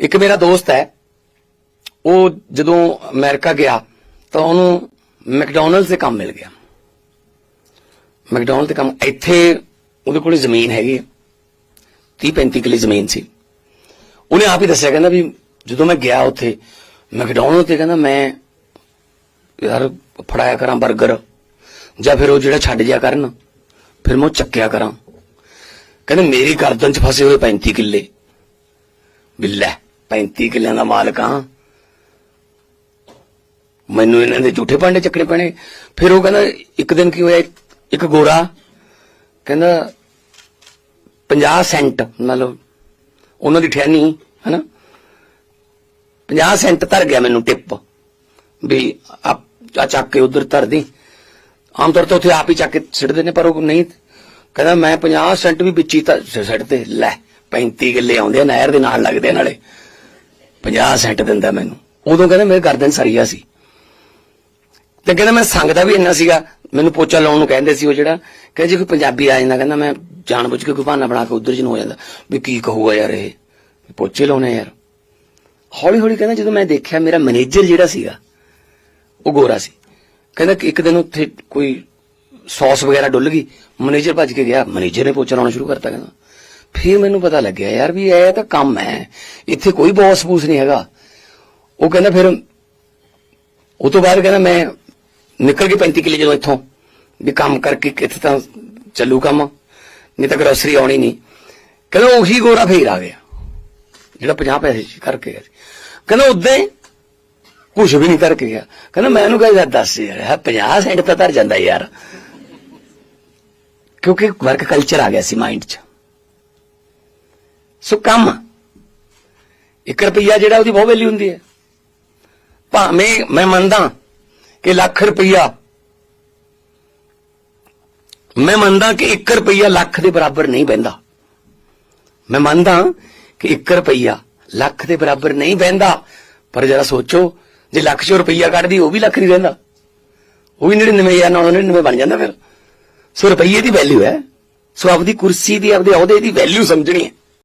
ਇੱਕ ਮੇਰਾ ਦੋਸਤ ਹੈ, ਉਹ ਜਦੋਂ ਅਮਰੀਕਾ ਗਿਆ ਤਾਂ ਉਹਨੂੰ ਮੈਕਡੋਨਲਡ 'ਤੇ ਕੰਮ ਮਿਲ ਗਿਆ। ਮੈਕਡੋਨਲਡ 'ਤੇ ਕੰਮ, ਇੱਥੇ ਉਹਦੇ ਕੋਲ ਜ਼ਮੀਨ ਹੈਗੀ 30 35 ਕਿੱਲੇ ਜ਼ਮੀਨ ਸੀ। ਉਹਨੇ ਆਪ ਹੀ ਦੱਸਿਆ, ਕਹਿੰਦਾ ਵੀ ਜਦੋਂ ਮੈਂ ਗਿਆ ਉੱਥੇ ਮੈਕਡੋਨਲਡ ਤੇ ਕਹਿੰਦਾ ਮੈਂ ਯਾਰ ਫੜਾਇਆ ਕਰਾਂ 버ਗਰ ਜਾਂ ਫਿਰ ਉਹ ਜਿਹੜਾ ਛੱਡ ਜਿਆ ਕਰਨ, ਫਿਰ ਮੈਂ ਉਹ ਚੱਕਿਆ ਕਰਾਂ। ਕਹਿੰਦਾ ਮੇਰੀ ਗਰਦਨ 'ਚ ਫਸੇ ਹੋਏ 35 ਕਿੱਲੇ। ਬਿੱਲਾ 35 ਕਿੱਲਿਆਂ ਦਾ ਮਾਲਕ ਹਾਂ। ਮੈਨੂੰ ਇਹਨਾਂ ਦੇ ਝੂਠੇ ਪਾਂਡੇ ਚੱਕਣੇ ਪੈਣੇ। ਫਿਰ ਉਹ ਕਹਿੰਦਾ, ਇੱਕ ਦਿਨ ਕੀ ਹੋਇਆ? ਇੱਕ ਗੋਰਾ। ਕਹਿੰਦਾ 50 ਸੈਂਟ ਮਤਲਬ ਉਹਨਾਂ ਦੀ ਠਹਿਨੀ ਹਨਾ? 50 ਸੈਂਟ ਧਰ ਗਿਆ ਮੈਨੂੰ ਟਿਪ। ਵੀ ਆ ਚੱਕ ਕੇ ਉਧਰ ਧਰ ਦੀ। ਆਮ ਤੌਰ ਤੇ ਉੱਥੇ ਆਪ ਹੀ ਚੱਕ ਕੇ ਸਿੱਟਦੇ ਨੇ ਪਰ ਉਹ ਨਹੀਂ। ਕਹਿੰਦਾ, ਮੈਂ 50 ਸੈਂਟ ਵੀ ਵਿੱਚ ਹੀ ਤਾਂ ਸਿੱਟ ਤੇ। ਲੈ 35 ਕਿੱਲੇ ਆਉਂਦੇ ਆ, ਨਹਿਰ ਦੇ ਨਾਲ ਲੱਗਦੇ ਆ ਨਾਲੇ। 50 ਸੈਂਟ ਦਿੰਦਾ ਮੈਨੂੰ। ਉਦੋਂ ਕਹਿੰਦਾ ਮੇਰੇ ਗਰਦਨ ਸਰੀਆ ਸੀ। ਤੇ ਕਹਿੰਦਾ ਮੈਂ ਸੰਗਦਾ ਵੀ ਇੰਨਾ ਸੀਗਾ, ਮੈਨੂੰ ਪੋਚਾ ਲਾਉਣ ਨੂੰ ਕਹਿੰਦੇ ਸੀ ਉਹ ਜਿਹੜਾ, ਕਹਿੰਦਾ ਜੇ ਕੋਈ ਪੰਜਾਬੀ ਆ ਜਾਂਦਾ, ਕਹਿੰਦਾ ਮੈਂ ਜਾਣਬੁੱਝ ਕੇ ਕੋਈ ਬਹਾਨਾ ਬਣਾ ਕੇ ਉਧਰ ਜਨ ਹੋ ਜਾਂਦਾ, ਵੀ ਕੀ ਕਹੂਗਾ ਯਾਰ ਇਹ? ਪੋਚੇ ਲਾਉਣੇ ਯਾਰ। ਹੌਲੀ ਹੌਲੀ ਕਹਿੰਦਾ ਜਦੋਂ ਮੈਂ ਦੇਖਿਆ ਮੇਰਾ ਮੈਨੇਜਰ ਜਿਹੜਾ ਸੀਗਾ, ਉਹ ਗੋਰਾ ਸੀ। ਕਹਿੰਦਾ ਕਿ ਇੱਕ ਦਿਨ ਉੱਥੇ ਕੋਈ ਸੌਸ ਵਗੈਰਾ ਡੁੱਲ ਗਈ, ਮੈਨੇਜਰ ਭੱਜ ਕੇ ਗਿਆ, ਮੈਨੇਜਰ ਨੇ ਪੋਚਾ ਲਾਉਣਾ ਸ਼ੁਰੂ ਕਰਤਾ ਕਹਿੰਦਾ। ਫਿਰ ਮੈਨੂੰ ਪਤਾ ਲੱਗਿਆ, ਯਾਰ ਵੀ ਇਹ ਤਾਂ ਕੰਮ ਹੈ। ਇੱਥੇ ਕੋਈ ਬੌਸ ਬੂਸ ਨਹੀਂ ਹੈਗਾ। ਉਹ ਕਹਿੰਦਾ ਫਿਰ, ਉਹ ਤੋਂ ਬਾਅਦ ਕਹਿੰਦਾ ਮੈਂ ਨਿਕਲ ਕੇ 35 ਕਿੱਲੇ ਜਦੋਂ ਇੱਥੋਂ। ਵੀ ਕੰਮ ਕਰਕੇ ਇੱਥੇ ਤਾਂ ਚੱਲੂ ਕੰਮ, ਨਹੀਂ ਤਾਂ ਗਰੋਸਰੀ ਆਉਣੀ ਨਹੀਂ। ਕਹਿੰਦਾ ਉਹੀ ਗੋਰਾ ਫੇਰ ਆ ਗਿਆ। ਜਿਹੜਾ 50 ਪੈਸੇ ਕਰਕੇ ਗਿਆ ਸੀ। ਕਹਿੰਦਾ ਉਦਾਂ ਹੀ ਕੁਝ ਵੀ ਨਹੀਂ ਕਰਕੇ ਗਿਆ। ਕਹਿੰਦਾ ਮੈਂ ਉਹਨੂੰ ਕਹਿੰਦਾ ਦੱਸ ਯਾਰ ਇਹ 50 ਸੈਂਟ ਤਾਂ ਧਰ ਜਾਂਦਾ ਯਾਰ। ਕਿਉਂਕਿ ਵਰਕ ਕਲਚਰ ਆ ਗਿਆ ਸੀ ਮਾਈਂਡ 'ਚ। ਸੋ ਕੰਮ ਇੱਕ ਰੁਪਈਆ ਜਿਹੜਾ ਉਹਦੀ ਬਹੁਤ ਵੈਲਿਊ ਹੁੰਦੀ ਹੈ। ਭਾਵੇਂ ਮੈਂ ਮੰਨਦਾ ਕਿ ਲੱਖ ਰੁਪਈਆ, ਮੈਂ ਮੰਨਦਾ ਕਿ 1 ਰੁਪਈਆ ਲੱਖ ਦੇ ਬਰਾਬਰ ਨਹੀਂ ਬਹਿੰਦਾ। ਮੈਂ ਮੰਨਦਾ ਕਿ 1 ਰੁਪਈਆ ਲੱਖ ਦੇ ਬਰਾਬਰ ਨਹੀਂ ਬਹਿੰਦਾ, ਪਰ ਜਰਾ ਸੋਚੋ, ਜੇ ਲੱਖ ਚੋਂ ਰੁਪਈਆ ਕੱਢਦੀ, ਉਹ ਵੀ ਲੱਖ ਨਹੀਂ ਰਹਿੰਦਾ ਉਹ ਵੀ 99999 ਬਣ ਜਾਂਦਾ ਫਿਰ। ਸੋ ਰੁਪਈਏ ਦੀ ਵੈਲਿਊ ਹੈ। ਸੋ ਆਪਦੀ ਕੁਰਸੀ ਦੀ, ਆਪਦੇ ਅਹੁਦੇ ਦੀ ਵੈਲਿਊ ਸਮਝਣੀ ਹੈ।